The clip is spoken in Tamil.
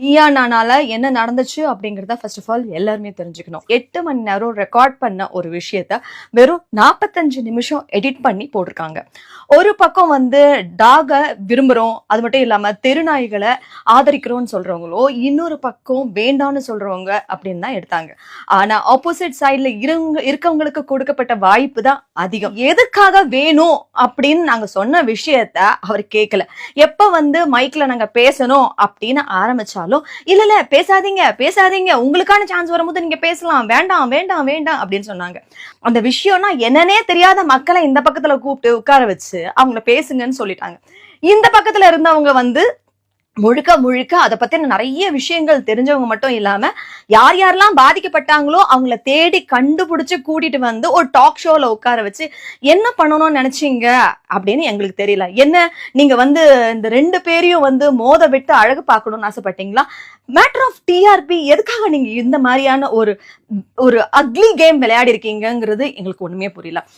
நீயா நானால என்ன நடந்துச்சு அப்படிங்கறத ஃபர்ஸ்ட் ஆஃப் ஆல் எல்லாருமே தெரிஞ்சுக்கணும். எட்டு மணி நேரம் ரெக்கார்ட் பண்ண ஒரு விஷயத்த வெறும் நாற்பத்தஞ்சு நிமிஷம் எடிட் பண்ணி போட்டிருக்காங்க. ஒரு பக்கம் வந்து டாக விரும்புறோம் அது மட்டும் இல்லாம தெருநாய்களை ஆதரிக்கிறோம்னு சொல்றவங்களோ இன்னொரு பக்கம் வேண்டாம்னு சொல்றவங்க அப்படின்னு தான் எடுத்தாங்க. ஆனா ஆப்போசிட் சைட்ல இருங்க இருக்கவங்களுக்கு கொடுக்கப்பட்ட வாய்ப்பு தான் அதிகம். எதுக்காக வேணும் அப்படின்னு நாங்க சொன்ன விஷயத்த அவர் கேட்கல எப்ப வந்து மைக்ல நாங்க பேசணும் அப்படின்னு ஆரம்பிச்சா ஆரம்பிச்சாலும் இல்ல இல்ல பேசாதீங்க பேசாதீங்க உங்களுக்கான சான்ஸ் வரும்போது நீங்க பேசலாம். வேண்டாம் வேண்டாம் வேண்டாம் அப்படின்னு சொன்னாங்க. அந்த விஷயம்னா என்னன்னே தெரியாத மக்களை இந்த பக்கத்துல கூப்பிட்டு உட்கார வச்சு அவங்கள பேசுங்கன்னு சொல்லிட்டாங்க. இந்த பக்கத்துல இருந்தவங்க வந்து முழுக்க முழுக்க அதை பத்தின நிறைய விஷயங்கள் தெரிஞ்சவங்க மட்டும் இல்லாம யார் யாரெல்லாம் பாதிக்கப்பட்டாங்களோ அவங்கள தேடி கண்டுபிடிச்சு கூட்டிட்டு வந்து ஒரு டாக் ஷோல உட்கார வச்சு என்ன பண்ணணும்னு நினைச்சீங்க? அப்படின்னு எங்களுக்கு தெரியல. என்ன நீங்க வந்து இந்த ரெண்டு பேரையும் வந்து மோத விட்டு அழகு பார்க்கணும்னு ஆசைப்பட்டீங்களா? மேட்டர் ஆஃப் டிஆர்பி எதுக்காக நீங்க இந்த மாதிரியான ஒரு ஒரு அக்லி கேம் விளையாடி இருக்கீங்கிறது எங்களுக்கு ஒண்ணுமே புரியல.